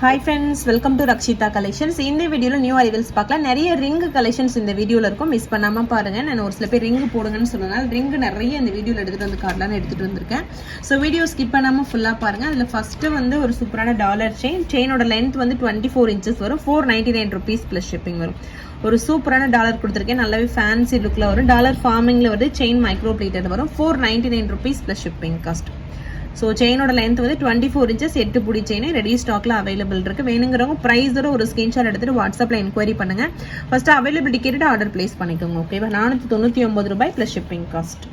Hi friends welcome to Rakshitha collections இந்த வீடியோவில் new arrivals பார்க்கலாம். நிறைய ரிங்கு கலெக்ஷன்ஸ் இந்த வீடியோவில் இருக்கும். மிஸ் பண்ணாமல் பாருங்கள் நான் ஒரு சில பேர் ரிங்கு போடுங்கன்னு சொன்னதால் ரிங்கு நிறைய இந்த வீடியோவில் எடுத்துகிட்டு வந்து காட்டலான்னு எடுத்துகிட்டு வந்திருக்கேன். ஸோ வீடியோ ஸ்கிப் பண்ணாமல் ஃபுல்லாக பாருங்கள் அதில் ஃபஸ்ட்டு வந்து ஒரு சூப்பரான டாலர் செயின் செயினோட லென்த் வந்து டுவெண்ட்டி ஃபோர் இன்ச்சஸ் வரும். Four ninety nine rupees plus shipping வரும். ஒரு சூப்பரான டாலர் கொடுத்துருக்கேன். நல்லாவே ஃபேன்சி லுக்கில் வரும். டாலர் ஃபார்மிங்கில் வந்து செயின் மைக்ரோ பிளேட்டர் வரும். Four ninety nine rupees plus shipping cost so செயினோட length வந்து டுவெண்ட்டி ஃபோர் இன்ச்சஸ் எட்டு புடி செயின் ரெடி ஸ்டாக்ல அவைலபிள் இருக்கு. வேணுங்கிறவங்க ப்ரைஸோட ஒரு ஸ்கிரீன்ஷாட் எடுத்துட்டு வாட்ஸ்அப்ல என்கொயரி பண்ணுங்க. ஃபர்ஸ்ட் அவைலபிலிட்டி கேட்டுட்டு ஆர்டர் பிளேஸ் பண்ணிக்கோங்க ஓகேவா நானூற்றி தொண்ணூற்றி ஒன்பது ரூபாய் plus shipping cost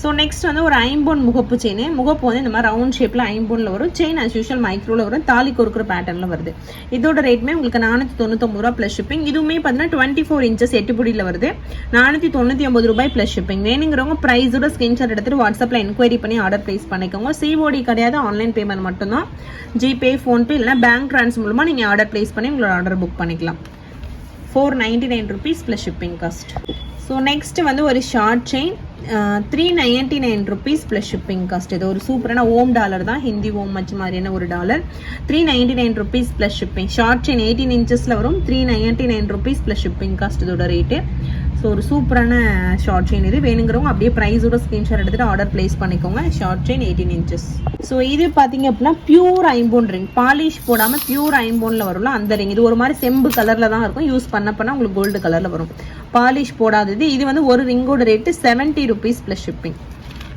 so next வந்து ஒரு ஐம்பொன் முகப்பு செயின் முகப்பு வந்து இந்த மாதிரி ரவுண்ட் ஷேப்பில் ஐம்பொனில் வரும். செயின் அஸ் யூஷுவல் மைக்ரோவில் வரும். தாலி கொடுக்குற பேட்டர்னில் வருது. இதோட ரேட்மே உங்களுக்கு நானூற்றி தொண்ணூத்தொம்பது ரூபா ப்ளஸ் ஷிப்பிங் இதுவுமே பார்த்தீங்கன்னா டுவெண்ட்டி ஃபோர் இன்ச்சஸ் எட்டுப்புடியில் வருது. நானூற்றி தொண்ணூற்றி ஒம்பது ரூபாய் ப்ளஸ் ஷிப்பிங் வேணுங்கிறவங்க ப்ரைஸோட ஸ்கிரீன்ஷாட் எடுத்துட்டு வாட்ஸ்அப்பில் என்கொயரி பண்ணி ஆர்டர் ப்ளேஸ் பண்ணிக்கோங்க. சிஓடி கிடையாது ஆன்லைன் பேமெண்ட் மட்டும்தான். ஜிபே ஃபோன்பே இல்லைனா பேங்க் ட்ரான்ஸ் மூலமாக நீங்கள் ஆர்டர் ப்ளேஸ் பண்ணி உங்களோட ஆர்டர் புக் பண்ணிக்கலாம். Four ninety nine rupees plus shipping cost so next வந்து ஒரு short chain three ninety nine rupees plus shipping cost இது ஒரு சூப்பரான ஓம் டாலர் தான். ஹிந்தி ஓம் மச்ச மாதிரியான ஒரு dollar. Three ninety nine rupees plus shipping short chain eighteen இன்ச்சஸில் வரும். Three ninety nine rupees plus shipping cost இதோட ரேட்டு ஸோ ஒரு சூப்பரான ஷார்ட் செயின் இது. வேணுங்கிறவங்க அப்படியே ப்ரைஸோட ஸ்க்ரீன்ஷாட் எடுத்துகிட்டு ஆர்டர் ப்ளேஸ் பண்ணிக்கோங்க. Short chain eighteen inches so இது பார்த்தீங்க அப்படின்னா பியூர் ஐம்போன் ரிங் பாலிஷ் போடாமல் பியூர் ஐம்போனில் வரும்ல அந்த ரிங் இது ஒரு மாதிரி செம்பு கலரில் தான் இருக்கும். யூஸ் பண்ண பண்ணால் உங்களுக்கு கோல்டு கலரில் வரும். பாலிஷ் போடாதது. இது வந்து ஒரு ரிங்கோட rate seventy rupees plus shipping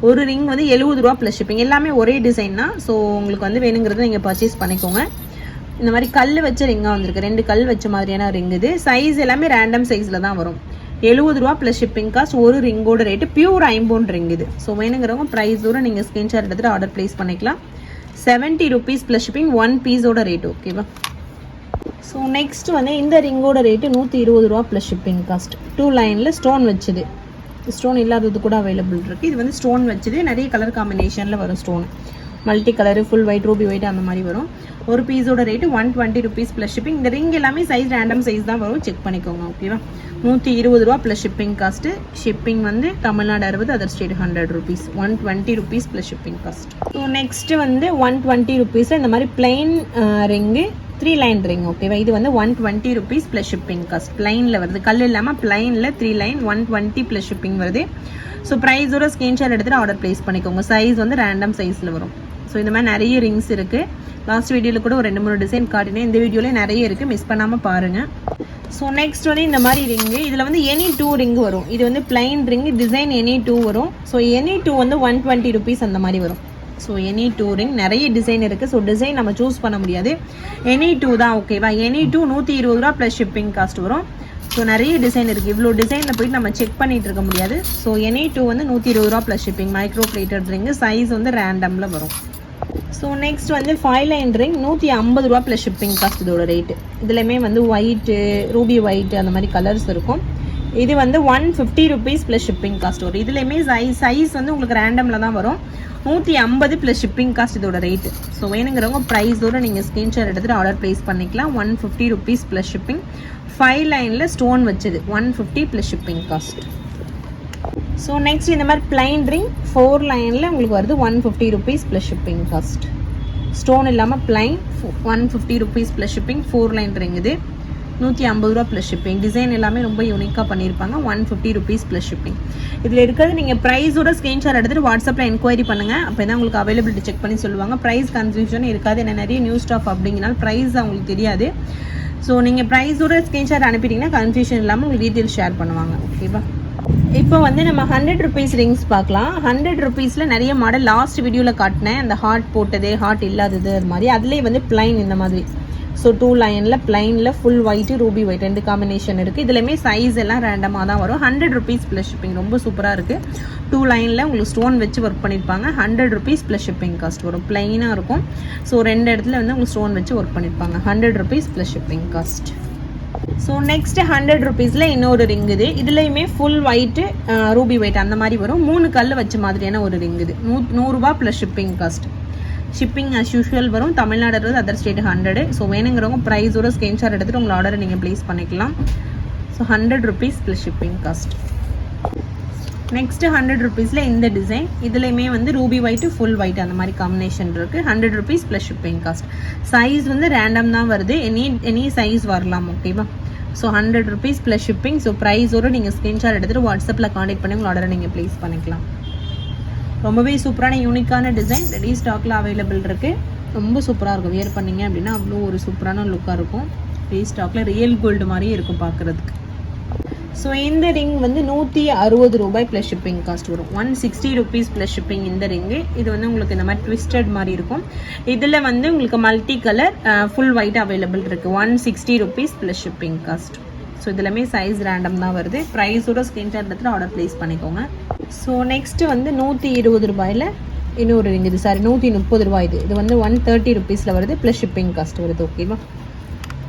ஒரு ரிங் வந்து எழுபது ரூபா ப்ளஸ் ஷிப்பிங் எல்லாமே ஒரே டிசைன் தான். ஸோ உங்களுக்கு வந்து வேணுங்கிறத நீங்கள் பர்ச்சேஸ் பண்ணிக்கோங்க. இந்த மாதிரி கல் வச்ச ரிங்காக வந்திருக்கு. ரெண்டு கல் வச்ச மாதிரியான ரிங் இது. சைஸ் எல்லாமே ரேண்டம் சைஸில் தான் வரும். எழுபது ரூபா ப்ளஸ் ஷிப்பிங் காஸ்ட் ஒரு ரிங்கோட ரேட்டு பியூர் ஐம்போன் ரிங் இது. ஸோ வேணுங்கிறவங்க ப்ரைஸ் தூரம் நீங்கள் ஸ்க்ரீன்ஷாட் எடுத்துகிட்டு ஆர்டர் ப்ளேஸ் பண்ணிக்கலாம். Seventy rupees plus shipping one பீஸோட ரேட் ஓகேவா ஸோ நெக்ஸ்ட் வந்து இந்த ரிங்கோட ரேட்டு நூற்றி இருபது ரூபா ப்ளஸ் ஷிப்பிங் காஸ்ட் டூ லைனில் ஸ்டோன் வச்சுது. ஸ்டோன் இல்லாதது கூட அவைலபிள் இருக்குது இது வந்து ஸ்டோன் வச்சுது. நிறைய கலர் காம்பினேஷனில் வரும் stone multi colour full white ruby white அந்த மாதிரி வரும். ஒரு பீஸோட rate one twenty rupees plus shipping இந்த ரிங் எல்லாமே சைஸ் ரேண்டம் சைஸ் தான் வரும். செக் பண்ணிக்கோங்க ஓகேவா நூற்றி இருபது ரூபா ப்ளஸ் ஷிப்பிங் காஸ்ட்டு ஷிப்பிங் வந்து தமிழ்நாடு அறுபது other state hundred rupees one twenty rupees plus shipping cost so next வந்து ஒன் டுவெண்ட்டி ருபீஸ் இந்த மாதிரி plain ring three line ring ஓகேவா இது வந்து one twenty rupees plus shipping cost பிளைனில் வருது. கல் இல்லாமல் பிளைனில் three line one twenty plus shipping வருது. ஸோ ப்ரைஸோட ஸ்க்ரீன்ஷாட் எடுத்துகிட்டு ஆர்டர் ப்ளேஸ் பண்ணிக்கோங்க. சைஸ் வந்து ரேண்டம் சைஸில் வரும். ஸோ இந்த மாதிரி நிறைய ரிங்ஸ் இருக்குது லாஸ்ட் வீடியோவில் கூட ஒரு ரெண்டு மூணு டிசைன் காட்டினேன். இந்த வீடியோலேயே நிறைய இருக்குது மிஸ் பண்ணாமல் பாருங்கள் ஸோ நெக்ஸ்ட் வந்து இந்த மாதிரி ரிங்கு இதில் வந்து எனி டூ ரிங் வரும். இது வந்து plain ring design any two வரும். ஸோ எனி டூ வந்து ஒன் டுவெண்ட்டி ருபீஸ் அந்த மாதிரி வரும். ஸோ எனி டூ ரிங் நிறைய டிசைன் இருக்குது ஸோ டிசைன் நம்ம சூஸ் பண்ண முடியாது. எனி டூ தான் ஓகேவா எனி டூ நூற்றி இருபது ரூபா ப்ளஸ் ஷிப்பிங் காஸ்ட் வரும். ஸோ நிறைய டிசைன் இருக்குது இவ்வளோ டிசைனில் போயிட்டு நம்ம செக் பண்ணிட்டு இருக்க முடியாது. ஸோ எனி டூ வந்து நூற்றி இருபது ரூபா plus shipping micro plated ring size வந்து ரேண்டமில் வரும். ஸோ நெக்ஸ்ட் வந்து ஃபைவ் லைன் ரிங் நூற்றி ஐம்பது ரூபா ப்ளஸ் ஷிப்பிங் காஸ்ட் இதோட ரேட்டு இதுலையுமே வந்து ஒயிட்டு ரூபி ஒயிட் அந்த மாதிரி கலர்ஸ் இருக்கும். இது வந்து one fifty rupees plus shipping cost வரும். இதுலேயுமே சைஸ் சைஸ் வந்து உங்களுக்கு ரேண்டமில் தான் வரும். நூற்றி ஐம்பது ப்ளஸ் ஷிப்பிங் காஸ்ட் இதோட ரேட்டு ஸோ வேணுங்கிறவங்க ப்ரைஸோட நீங்கள் ஸ்க்ரீன்ஷாட் எடுத்துகிட்டு ஆர்டர் ப்ளேஸ் பண்ணிக்கலாம். One fifty rupees plus shipping five லைனில் ஸ்டோன் வச்சது. One fifty plus shipping cost so next இந்த மாதிரி பிளைன் ரிங் ஃபோர் லைனில் உங்களுக்கு வருது one fifty rupees plus shipping cost stone இல்லாமல் plain one fifty rupees plus shipping four line ring இது. நூற்றி ஐம்பது ரூபா ப்ளஸ் ஷிப்பிங் டிசைன் எல்லாமே ரொம்ப யூனிக்காக பண்ணியிருப்பாங்க. One fifty rupees plus shipping இதில் இருக்கிறது நீங்கள் ப்ரைஸோட ஸ்க்ரீன்ஷாட் எடுத்துகிட்டு வாட்ஸ்அப்பில் என்கொயரி பண்ணுங்கள் அப்போ தான் உங்களுக்கு அவைலபிலிட்டி செக் பண்ணி சொல்லுவாங்க. ப்ரைஸ் கன்ஃபியூஷன் இருக்காது. என்ன நிறைய நியூ ஸ்டாஃப் அப்படிங்கிறனால ப்ரைஸ் அவங்களுக்கு தெரியாது. ஸோ நீங்கள் ப்ரைஸோட ஸ்க்ரீன்ஷாட் அனுப்பிட்டீங்கன்னா கன்ஃபியூஷன் இல்லாமல் உங்களுக்கு டீட்டெயில் ஷேர் பண்ணுவாங்க. ஓகேவா இப்போ வந்து நம்ம ஹண்ட்ரட் ருபீஸ் ரிங்ஸ் பார்க்கலாம். ஹண்ட்ரட் ருபீஸில் நிறைய மாடல் லாஸ்ட் வீடியோவில் காட்டினேன். அந்த ஹார்ட் போட்டது ஹார்ட் இல்லாதது அது மாதிரி. அதுலேயே வந்து பிளைன் இந்த மாதிரி. ஸோ டூ லைனில் பிளைனில் ஃபுல் ஒயிட்டு ரூபி ஒயிட் ரெண்டு காம்பினேஷன் இருக்குது இதுலையுமே சைஸ் எல்லாம் ரேண்டமாக தான் வரும். ஹண்ட்ரட் ருபீஸ் ப்ளஸ் ஷிப்பிங் ரொம்ப சூப்பராக இருக்குது டூ லைனில் உங்களுக்கு ஸ்டோன் வச்சு ஒர்க் பண்ணியிருப்பாங்க hundred rupees plus shipping cost வரும். பிளைனாக இருக்கும். ஸோ ரெண்டு இடத்துல வந்து உங்களுக்கு ஸ்டோன் வச்சு ஒர்க் பண்ணியிருப்பாங்க hundred rupees plus shipping cost so next hundred ருபீஸில் இன்னொரு ரிங் இது. இதுலேயுமே ஃபுல் ஒயிட்டு ரூபி ஒயிட் அந்த மாதிரி வரும். மூணு கல் வச்ச மாதிரியான ஒரு ரிங் இது. நூ நூறுரூபா plus shipping cost shipping as usual வரும். Tamil Nadu other state hundred so வேணுங்கிறவங்க ப்ரைஸோட ஸ்க்ரீன்ஷாட் எடுத்துகிட்டு உங்கள் ஆர்டரை நீங்கள் ப்ளேஸ் பண்ணிக்கலாம். So hundred rupees plus shipping cost next hundred ருபீஸில் இந்த டிசைன் இதுலேயுமே வந்து ரூபி ஒயிட் ஃபுல் ஒயிட் அந்த மாதிரி காம்பினேஷன் இருக்குது hundred rupees plus shipping cost size வந்து ரேண்டம் தான் வருது. எனி எனி சைஸ் வரலாம் ஓகேவா so hundred rupees plus shipping so ப்ரைஸோடு நீங்கள் ஸ்க்ரீன்ஷாட் எடுத்துகிட்டு வாட்ஸ்அப்பில் காண்டாக்ட் பண்ணி உங்கள் ஆர்டரை நீங்கள் ப்ளேஸ் பண்ணிக்கலாம். ரொம்பவே சூப்பரான யூனிக்கான டிசைன் ரெடி ஸ்டாக்கில் அவைலபிள் இருக்குது ரொம்ப சூப்பராக இருக்கும். வியர் பண்ணீங்க அப்படின்னா அவ்வளோ ஒரு சூப்பரான லுக்காக இருக்கும். ரெடி ஸ்டாக்கில் ரியல் கோல்டு மாதிரியே இருக்கும் பார்க்குறதுக்கு. ஸோ இந்த ரிங் வந்து நூற்றி அறுபது ரூபாய் ப்ளஸ் ஷிப்பிங் காஸ்ட் வரும். One sixty rupees plus shipping இந்த ரிங்கு இது வந்து உங்களுக்கு இந்த மாதிரி ட்விஸ்டட் மாதிரி இருக்கும். இதில் வந்து உங்களுக்கு multi colour full white available இருக்குது one sixty rupees plus shipping cost so இதுலமே size random தான் வருது. ப்ரைஸோட ஸ்க்ரீன்ஷாட் எடுத்துட்டு ஆர்டர் ப்ளேஸ் பண்ணிக்கோங்க. ஸோ நெக்ஸ்ட்டு வந்து நூற்றி இருபது ரூபாயில் இன்னொரு ரிங் இது சாரி நூற்றி முப்பது ரூபாய் இது. இது வந்து ஒன் தேர்ட்டி ருபீஸில் வருது ப்ளஸ் ஷிப்பிங் காஸ்ட் வருது ஓகேவா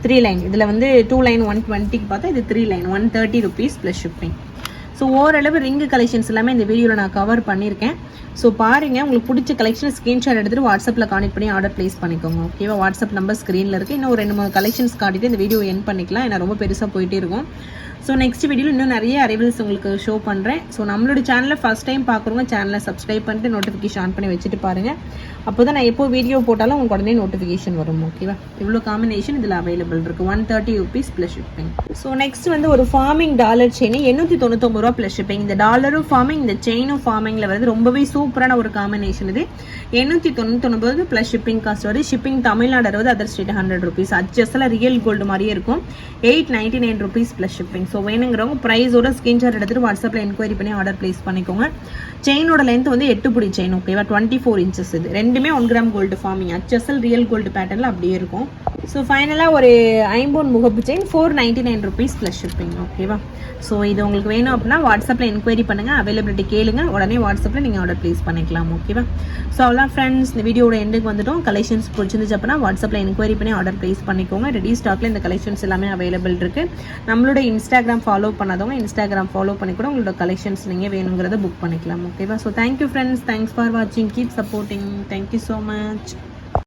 த்ரீ லைன் இதில் வந்து டூ லைன் ஒன் டுவெண்ட்டிக்கு பார்த்தா இது three line one thirty rupees plus shipping so ஓரளவு ரிங்கு கலெக்ஷன்ஸ் எல்லாமே இந்த வீடியோவில் நான் கவர் பண்ணியிருக்கேன். ஸோ பாருங்கள் உங்களுக்கு பிடிச்ச கலெக்ஷன் ஸ்க்ரீன்ஷாட் எடுத்துகிட்டு வாட்ஸ்அப்பில் கான்டெக்ட் பண்ணி ஆர்டர் ப்ளேஸ் பண்ணிக்கோங்க ஓகேவா வாட்ஸ்அப் நம்பர் ஸ்க்ரீனில் இருக்குது இன்னும் ஒரு ரெண்டு மூணு கலெக்ஷன்ஸ் காட்டிட்டு இந்த வீடியோ என் பண்ணிக்கலாம். ஏன்னா ரொம்ப பெருசாக போயிட்டே இருக்கும். ஸோ நெக்ஸ்ட் வீடியோவில் இன்னும் நிறைய அரைவல்ஸ் உங்களுக்கு ஷோ பண்ணுறேன் ஸோ நம்மளோட சேனலை ஃபஸ்ட் டைம் பார்க்குறவங்க சேனலை சப்ஸ்கிரைப் பண்ணிட்டு நோட்டிஃபிகேஷன் ஆன் பண்ணி வச்சுட்டு பாருங்கள் அப்போ தான் நான் எப்போ வீடியோ போட்டாலும் உங்களுக்கு உடனே நோட்டிஃபிகேஷன் வரும் ஓகேவா இவ்வளோ காம்பினேஷன் இதில் அவைலபிள் இருக்குது one thirty rupees plus shipping so next வந்து ஒரு ஃபார்மிங் டாலர் செயின் எண்ணூற்றி தொண்ணூத்தொம்பது ரூபா ப்ளஸ் ஷிப்பிங் இந்த டாலரும் ஃபார்மிங் இந்த செயினும் ஃபார்மிங்கில் வந்து ரொம்பவே சூப்பரான ஒரு காம்பினேஷன் இது. எண்ணூற்றி தொண்ணூத்தொன்பது ப்ளஸ் ஷிப்பிங் காஸ்ட் வருது. ஷிப்பிங் தமிழ்நாடு அறுபது அதர் ஸ்டேட் ஹண்ட்ரட் ருபீஸ் அட்ஜஸ்டில் ரியல் கோல்டு மாதிரியே இருக்கும். Eight ninety nine rupees plus shipping so வேணுங்கிறவங்க ப்ரைஸோட ஸ்கிரீன்ஷாட் எடுத்துட்டு வாட்ஸ்அப்பில் என்கொயரி பண்ணி ஆர்டர் ப்ளேஸ் பண்ணிக்கோங்க. செயினோட லென்த் வந்து எட்டு புடி செயின் ஓகேவா டுவெண்ட்டி ஃபோர் இன்ச்சஸ் இது. ரெண்டுமே ஒன் கிராம் கோல்டு ஃபார்மிங் அச்சசல் ரியல் கோல்டு பேட்டர்னில் அப்படியே இருக்கும். ஸோ ஃபைனலாக ஒரு ஐம்போன் முகப்பு chain four ninety nine rupees plus shipping ஓகேவா ஸோ இது உங்களுக்கு வேணும் அப்படின்னா வாட்ஸ்அப்பில் என்கொயரி பண்ணுங்கள் அவைலபிலிட்டி கேளுங்க உடனே வாட்ஸ்அப்பில் நீங்கள் ஆர்டர் ப்ளேஸ் பண்ணிக்கலாம் ஓகேவா ஸோ அவ்வளோ ஃப்ரெண்ட்ஸ் இந்த வீடியோட எண்டுக்கு வந்துட்டோம். கலெக்ஷன்ஸ் பிடிச்சிருந்துச்சு அப்படின்னா வாட்ஸ்அப்பில் என்கொயரி பண்ணி ஆர்டர் ப்ளேஸ் பண்ணிக்கோங்க. ரெடி ஸ்டாக்ல இந்த கலெக்ஷன்ஸ் எல்லாமே அவைலபிள் இருக்குது நம்மளோட இன்ஸ்டாகிராம் ஃபாலோ பண்ணாதவங்க இன்ஸ்டாகிராம் ஃபாலோ பண்ணி கூட உங்களோட கலெக்ஷன்ஸ் நீங்கள் வேணுங்கிறத புக் பண்ணிக்கலாம் ஓகேவா so thank you friends thanks for வாட்சிங் keep supporting thank you so much